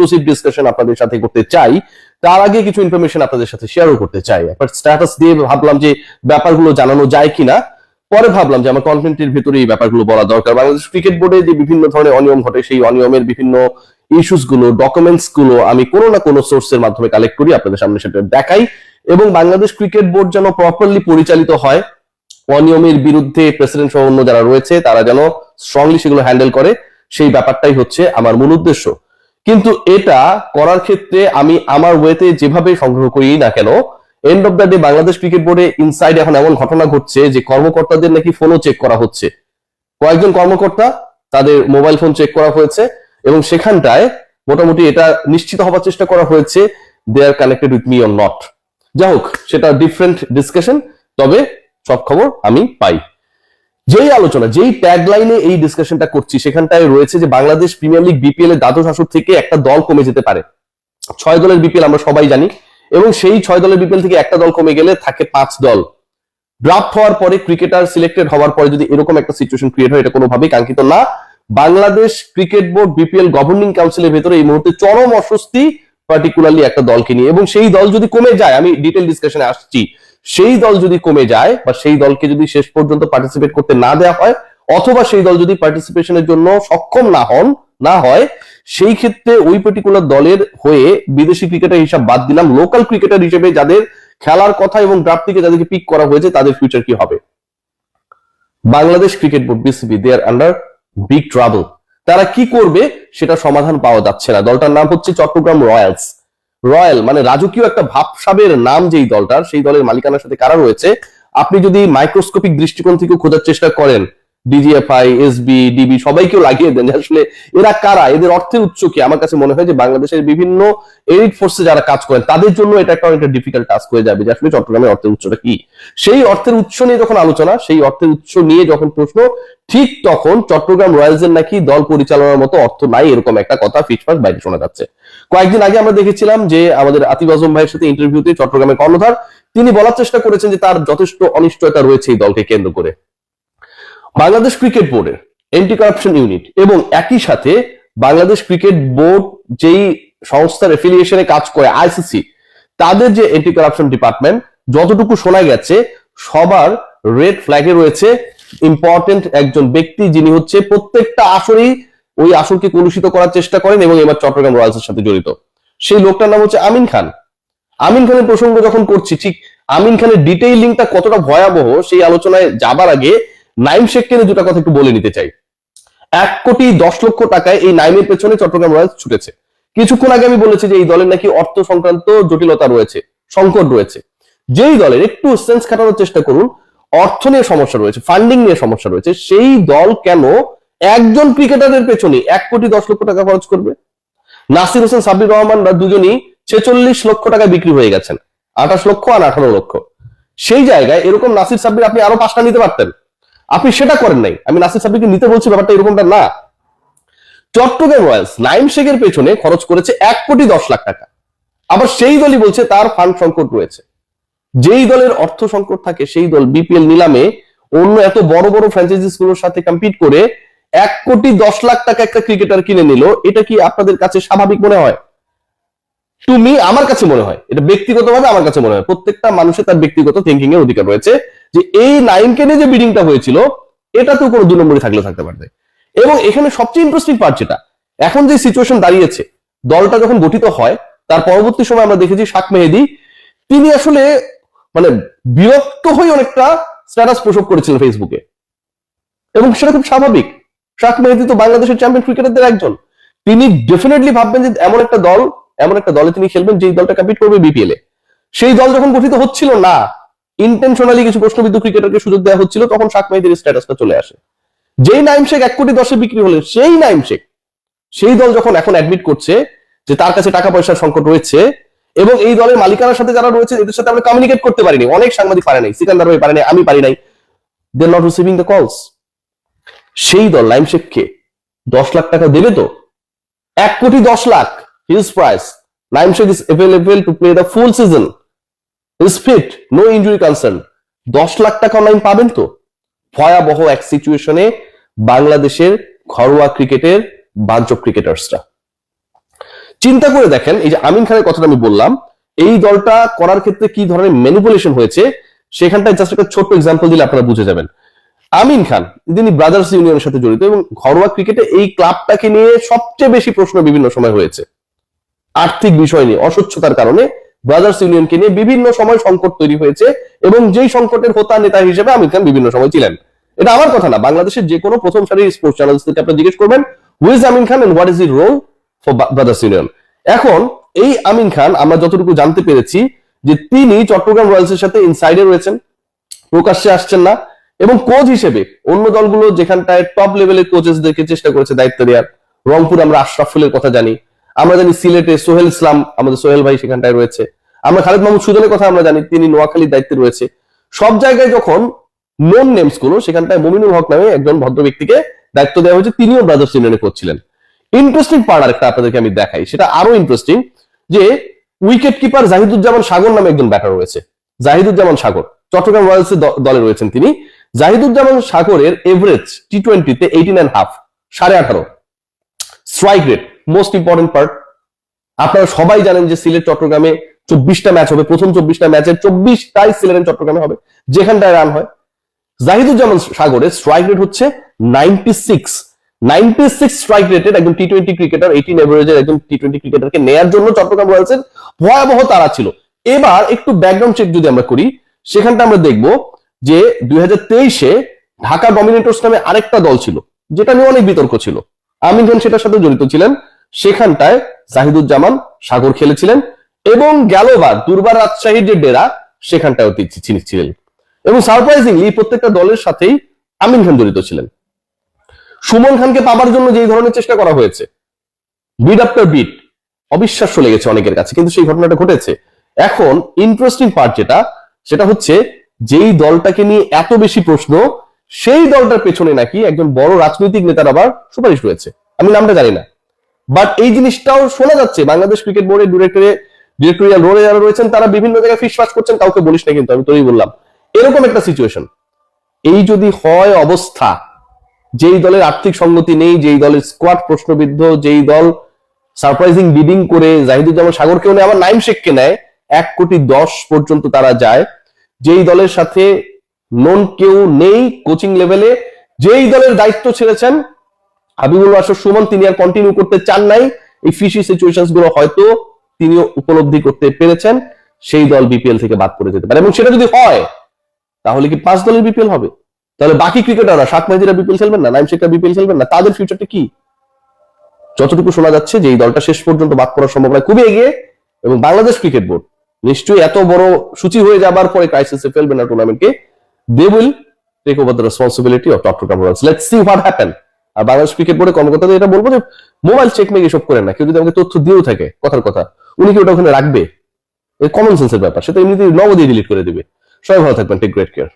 Exclusive discussion আপনাদের সাথে করতে চাই, তার আগে কিছু ইনফরমেশন আপনাদের সাথে শেয়ারও করতে চাই। একবার স্ট্যাটাস দিয়ে ভাবলাম যে ব্যাপারগুলো জানানো যায় কিনা, পরে ভাবলাম যে আমার কন্টেন্টের ভিতরে এই ব্যাপারগুলো বলা দরকার। বাংলাদেশ ক্রিকেট বোর্ডে যে বিভিন্ন ধরনের অনিয়ম ঘটে, সেই অনিয়মের বিভিন্ন ইস্যুসগুলো ডকুমেন্টসগুলো আমি কোনো না কোনো সোর্সের মাধ্যমে কালেক্ট করি, আপনাদের সামনে সেটা দেখাই। এবং বাংলাদেশ ক্রিকেট বোর্ড যেন প্রপারলি পরিচালিত হয়, অনিয়মের বিরুদ্ধে প্রেসিডেন্ট সহ অন্য যারা রয়েছে, তারা যেন স্ট্রংলি সেগুলো হ্যান্ডেল করে, সেই ব্যাপারটাই হচ্ছে আমার মূল উদ্দেশ্য। কিন্তু এটা করার ক্ষেত্রে আমি আমার ওয়েতে যেভাবে সংগ্রহ করি না কেন end of the day Bangladesh cricket বোর্ডে ইনসাইড এখন এমন ঘটনা ঘটছে যে কর্মকর্তাদের নাকি ফোনও চেক করা হচ্ছে। কয়েকজন কর্মকর্তা তাদের মোবাইল ফোন চেক করা হয়েছে এবং সেখানটায় মোটামুটি এটা নিশ্চিত হবার চেষ্টা করা হয়েছে they are connected with me or not যাই হোক, সেটা ডিফারেন্ট ডিসকাশন তবে সব খবর আমি পাই। যেই আলোচনা, যেই ট্যাগ লাইনে এই ডিসকাশনটা করছি, সেখানটায় রয়েছে যে বাংলাদেশ প্রিমিয়ার লিগ বিপিএল এর দ্বাদশ আসর থেকে একটা দল কমে যেতে পারে। ছয় দলের বিপিএল আমরা সবাই জানি এবং সেই ছয় দলের বিপিএল থেকে একটা দল কমে গেলে থাকে পাঁচ দল। ড্রাফট হওয়ার পরে ক্রিকেটার সিলেক্টেড হওয়ার পরে যদি এরকম একটা সিচুয়েশন ক্রিয়েট হয়, এটা কোনোভাবেই কাঙ্ক্ষিত না। Bangladesh cricket board BPL governing কাউন্সিলের ভেতরে এই মুহূর্তে চরম অস্বস্তি পার্টিকুলারলি একটা দলকে নিয়ে। এবং সেই দল যদি কমে যায়, আমি ডিটেল ডিসকাশনে আসছি। সেই দল যদি কমে যায় বা সেই দলকে যদি শেষ পর্যন্ত পার্টিসিপেট করতে না দেওয়া হয়, অথবা সেই দল যদি পার্টিসিপেশনের জন্য সক্ষম না হন, না হয়, সেই ক্ষেত্রে ওই পার্টিকুলার দলের হয়ে বিদেশি ক্রিকেটার হিসাব বাদ দিলাম। লোকাল ক্রিকেটার হিসেবে যাদের খেলার কথা এবং ড্রাফট থেকে যাদেরকে পিক করা হয়েছে, তাদের ফিউচার কি হবে? Bangladesh cricket board BCB they are under big trouble তারা কি করবে, সেটা সমাধান পাওয়া যাচ্ছে না। দলটার নাম হচ্ছে চট্টগ্রাম রয়্যালস। রয়্যাল মানে রাজকীয় একটা ভাবসাবের নাম যেই দলটার, সেই দলের মালিকানার সাথে কারা রয়েছে? আপনি যদি মাইক্রোস্কোপিক দৃষ্টিকোণ থেকে খোঁজার চেষ্টা করেন, ডিজিএফআই, এসবি, ডিবি, সবাইকেও লাগিয়ে দেন আসলে এরা কারা, এদের অর্থের উৎস কি? আমার কাছে মনে হয় যে বাংলাদেশের বিভিন্ন এলিট ফোর্সে যারা কাজ করেন, তাদের জন্য এটা একটা অনেকটা ডিফিকাল্ট টাস্ক হয়ে যাবে যে আসলে চট্টগ্রামের অর্থের উৎসটা কি? সেই অর্থের উৎস নিয়ে যখন আলোচনা, সেই অর্থের উৎস নিয়ে যখন প্রশ্ন, ঠিক তখন চট্টগ্রাম রয়্যালসের নাকি দল পরিচালনার মতো অর্থ নাই, এরকম একটা কথা ফিটফাট বাইরে শোনা যাচ্ছে। কয়েকদিন আগে আমরা দেখেছিলাম যে আমাদের আতিফ আজম ভাইয়ের সাথে ইন্টারভিউতে চট্টগ্রামের কর্ণধার, তিনি বলার চেষ্টা করেছেন যে তার যথেষ্ট অনিশ্চয়তা রয়েছে এই দলকে কেন্দ্র করে। বাংলাদেশ ক্রিকেট বোর্ডের এন্টি কারাপশন ইউনিট এবং একই সাথে বাংলাদেশ ক্রিকেট বোর্ড যেই সংস্থার এফিলিয়েশনে কাজ করে আইসিসি তাদের যে এন্টি কারাপশন ডিপার্টমেন্ট যতটুকু শোনা গেছে, সবার রেড ফ্ল্যাগে রয়েছে ইম্পর্টেন্ট একজন ব্যক্তি যিনি হচ্ছে প্রত্যেকটা আসরেই ওই আসরকে কলুষিত করার চেষ্টা করেন এবং এবার চট্টগ্রাম রয়্যালসের সাথে জড়িত। সেই লোকটার নাম হচ্ছে আমিন খান। আমিন খানের প্রসঙ্গ যখন করছি, ঠিক আমিন খানের ডিটেইলিংটা কতটা ভয়াবহ, সেই আলোচনায় যাবার আগে নাইম শেখকে দুটা কথা একটু বলে নিতে চাই। এক কোটি দশ লক্ষ টাকায় এই নাইমের পেছনে চট্টগ্রাম রয়্যালস ছুটেছে। কিছুক্ষণ আগে আমি বলেছি যে এই দলের নাকি অর্থ সংক্রান্ত জটিলতা রয়েছে, সংকট রয়েছে। যেই দলের একটু সেন্স খাটানোর চেষ্টা করুন, অর্থ নিয়ে সমস্যা রয়েছে ফান্ডিং নিয়ে সমস্যা রয়েছে, সেই দল কেন একজন ক্রিকেটারের পেছনে এক কোটি দশ লক্ষ টাকা খরচ করবে। নাসির হোসেন সাব্বির রহমানরা দুজনই ছেচল্লিশ লক্ষ টাকায় বিক্রি হয়ে গেছেন। আঠাশ লক্ষ আর আঠারো লক্ষ। সেই জায়গায় এরকম নাসির সাব্বির আপনি আরও পাঁচটা নিতে পারতেন। আপনি সেটা করেন নাই। আমি নাসির সাব্বিরকে নিতে বলছি, ব্যাপারটা এরকমটা না। চট্টগ্রাম রয়্যালস নাইম শেখের পেছনে খরচ করেছে এক কোটি দশ লাখ টাকা। আবার সেই দলই বলছে তার ফান্ড সংকট রয়েছে। যেই দলের অর্থ সংকট থাকে, সেই দল বিপিএল নিলামে অন্য এত বড় বড় ফ্র্যাঞ্চাইজিসগুলোর সাথে কম্পিট করে এক কোটি দশ লাখ টাকা একটা ক্রিকেটার কিনে নিল, এটা কি আপনাদের কাছে স্বাভাবিক মনে হয়? তুমি আমার কাছে মনে হয়, এটা ব্যক্তিগতভাবে আমার কাছে মনে হয়, প্রত্যেকটা মানুষের তার ব্যক্তিগত থিঙ্কিং এর অধিকার রয়েছে যে এই নাইনকে নিয়ে যে বিডিংটা হয়েছিল, এটা তো কোনো দু নম্বরে থাকলে থাকতে পারবে। এবং এখানে সবচেয়ে ইন্টারেস্টিং পার্ট যেটা, এখন যে সিচুয়েশন দাঁড়িয়েছে, দলটা যখন গঠিত হয়, তার পরবর্তী সময় আমরা দেখেছি শাক মেহেদি, তিনি আসলে মানে বিরক্ত হয়ে অনেকটা স্ট্যাটাস প্রসব করেছিলেন ফেসবুকে এবং সেটা খুব স্বাভাবিক। শাক মেহেদি তো বাংলাদেশের চ্যাম্পিয়ন ক্রিকেটারদের একজন। তিনি ডেফিনেটলি ভাববেন যে এমন একটা দল, এমন একটা দলে তিনি খেলবেন যেই দলটা কম্পিট করবে বিপিএল এ। সেই দল যখন গঠিত হচ্ছিল না ইন্টেনশনালি কিছু প্রশ্নবিদ্ধ ক্রিকেটারকে সুযোগ দেওয়া হচ্ছিল, তখন শাক মেহেদির স্ট্যাটাসটা চলে আসে। যেই নাইম শেখ এক কোটি দশে বিক্রি হলেন, সেই নাইম শেখ, সেই দল যখন এখন অ্যাডমিট করছে যে তার কাছে টাকা পয়সার সংকট রয়েছে এবং এই দলের মালিকানার সাথে যারা রয়েছে, এদের সাথে আমরা কমিউনিকেট করতে পারিনি। অনেক সাংবাদিক পারে নাই, সিকান্দার ভাই পারে নাই, আমি পারি নাই। দে নট রিসিভিং দ্য কলস সেই দল নাইম শেখকে দশ লাখ টাকা দেবে তো? এক কোটি দশ lakh his price Naim Sheikh is available to play the full season is fit no injury concern দশ লাখ টাকা নাইম পাবেন তো? ভয়াবহ এক সিচুয়েশনে বাংলাদেশের ঘরোয়া ক্রিকেটের বাঞ্চ অফ ক্রিকেটার্সরা চিন্তা করে দেখেন, এই যে আমিন খানের কথাটা আমি বললাম, এই দলটা করার ক্ষেত্রে কি ধরনের ম্যানিপুলেশন হয়েছে, সেখানটায় জাস্ট একটা ছোট্ট এক্সাম্পল দিলে আপনারা বুঝে যাবেন। আমিন খান তিনি ব্রাদার্স ইউনিয়নের সাথে জড়িত এবং ঘরোয়া ক্রিকেটে এই ক্লাবটাকে নিয়ে সবচেয়ে বেশি প্রশ্ন বিভিন্ন সময় হয়েছে। আর্থিক বিষয় নিয়ে, অস্বচ্ছতার কারণে ব্রাদার্স ইউনিয়নকে নিয়ে বিভিন্ন সময় সংকট তৈরি হয়েছে এবং যেই সংকটের হোতা নেতা হিসেবে আমির খান বিভিন্ন সময় ছিলেন। এটা আমার কথা না, বাংলাদেশের যে কোনো প্রথম সারির স্পোর্টস চ্যানেলসদেরকে আপনি জিজ্ঞেস করবেন who's Amin Khan and what is E role for brothers union এখন, এই আমিন খান আমরা যতটুকু জানতে পেরেছি যে তিনি চট্টগ্রাম রয়্যালসের সাথে ইনসাইডে রয়েছেন, প্রকাশ্যে আসছেন না। এবং কোচ হিসেবে অন্য দলগুলো যেখানটায় টপ লেভেলের কোচেসদেরকে চেষ্টা করেছে দায়িত্ব দেওয়ার রংপুর আমরা আশরাফুলের কথা জানি। আমরা জানি সিলেটে সোহেল ইসলাম, আমাদের সোহেল ভাই সেখানটায় রয়েছে। আমরা খালিদ মাহমুদ সুজনের কথা আমরা জানি, তিনি নোয়াখালীর দায়িত্বে রয়েছে। সব জায়গায় যখন নন নেমসগুলো, সেখানটায় মমিনুল হক নামে একজন ভদ্র ব্যক্তিকে দায়িত্ব দেওয়া হয়েছে, তিনিও ব্রাদার্স ইউনিয়নে করছিলেন ইন্টারেস্টিং পার্ট আরেকটা আপনাদেরকে আমি দেখাই, সেটা আরও ইন্টারেস্টিং যে উইকেট কিপার জাহিদুজ্জামান সাগর নামে একজন ব্যাটার রয়েছে। জাহিদুজ্জামান সাগর, চট্টগ্রাম রয়্যালস দলে রয়েছেন তিনি। জাহিদুজ্জামান সাগরের এভারেজ টি টোয়েন্টিতে এইটিন অ্যান্ড হাফ সাড়ে আঠারো। Strike rate most important part আপনারা সবাই জানেন যে সিলেট চট্টগ্রামে চব্বিশটা ম্যাচ হবে, প্রথম চব্বিশটা ম্যাচের চব্বিশটাই সিলেট চট্টগ্রামে হবে, যেখানটায় রান হয়। জাহিদুজ্জামান সাগরের স্ট্রাইক রেট হচ্ছে ninety six ninety six strike রেটের একজন টি টোয়েন্টি ক্রিকেটার এইটিন এভারেজের একজন টি টোয়েন্টি ক্রিকেটারকে নেয়ার জন্য চট্টগ্রাম রয়্যালসের ভয়াবহ তারা ছিল। এবার একটু ব্যাকগ্রাউন্ড চেক যদি আমরা করি, সেখানটা আমরা দেখব যে দুই ঢাকা ডমিনেটর্স নামে আরেকটা দল ছিল, যেটা নিয়ে অনেক বিতর্ক ছিল। আমিন খান সেটার সাথে জড়িত ছিলেন। সেখানটায় জাহিদুজ্জামান সাগর খেলেছিলেন এবং গেলবার দুর্বার রাজশাহীর যে ডেরা, সেখানটায় ছিলেন। এবং সারপ্রাইজিংলি প্রত্যেকটা দলের সাথেই আমিন খান জড়িত ছিলেন। সুমন খানকে পাবার জন্য যেই ধরনের চেষ্টা করা হয়েছে বিট আফটার বিট অবিশ্বাস্য লেগেছে অনেকের কাছে, কিন্তু সেই ঘটনাটা ঘটেছে। এখন ইন্টারেস্টিং পার্ট যেটা, সেটা হচ্ছে যেই দলটাকে নিয়ে এত বেশি প্রশ্ন, সেই দলটার পেছনে নাকি একজন বড় রাজনৈতিক নেতার আবার সুপারিশ রয়েছে। আমি নামটা জানি না। বাট এই জিনিসটাও শোনা যাচ্ছে। বাংলাদেশ ক্রিকেট বোর্ডের ডিরেক্টরে ডিরেক্টোরিয়াল রোলে যারা রয়েছেন, তারা বিভিন্ন জায়গায় ফিসফাস করছেন, কাউকে বলিস না কিন্তু, আমি তোরই বললাম। এরকম একটা সিচুয়েশন এই যদি হয় অবস্থা, যেই দলের আর্থিক সঙ্গতি নেই, যেই দলের স্কোয়াড প্রশ্নবিদ্ধ, যেই দল সারপ্রাইজিং বিডিং করে জাহিদুজ্জামান সাগরকেও নেয়, আবার নাইম শেখকে নেয়, এক কোটি দশ পর্যন্ত তারা যায়। যেই দলের সাথে নন কেউ নেই কোচিং লেভেলে, যেই দলের দায়িত্ব ছেড়েছেন হাবিবুল বাসর সুমন, তিনি আর কন্টিনিউ করতে চান নাই। এই ফিশি সিচুয়েশনগুলো হয়তো তিনি উপলব্ধি করতে পেরেছেন, সেই দল বিপিএল থেকে বাদ পড়ে যেতে পারে। এবং সেটা যদি হয়, তাহলে কি পাঁচ দলের বিপিএল হবে? তাহলে বাকি ক্রিকেটাররা, সাত মাইজিরা বিপিএল খেলবেন না? নাইম শেখরা বিপিএল খেলবেন না? তাদের ফিউচারটা কি? যতটুকু শোনা যাচ্ছে যে এই দলটা শেষ পর্যন্ত বাদ পড়ার সম্ভাবনা খুবই এগিয়ে, এবং বাংলাদেশ ক্রিকেট বোর্ড নিশ্চয়ই এত বড় সূচি হয়ে যাবার পরে ক্রাইসিসে ফেলবে না টুর্নামেন্টকে they will take over the responsibility of Chattogram royals let's see what happen R Bangladesh cricket বোর্ডের কর্মকর্তাদের এটা বলব যে মোবাইল চেক মেক এসব করেন না, কেউ যদি আমাকে তথ্য দিয়েও থাকে, কথার কথা, উনি কি ওটা ওখানে রাখবে? কমন সেন্সের ব্যাপার সেটা এমনিতেই নগদই ডিলিট করে দিবে। সবাই ভালো থাকবেন টেক গ্রেট কেয়ার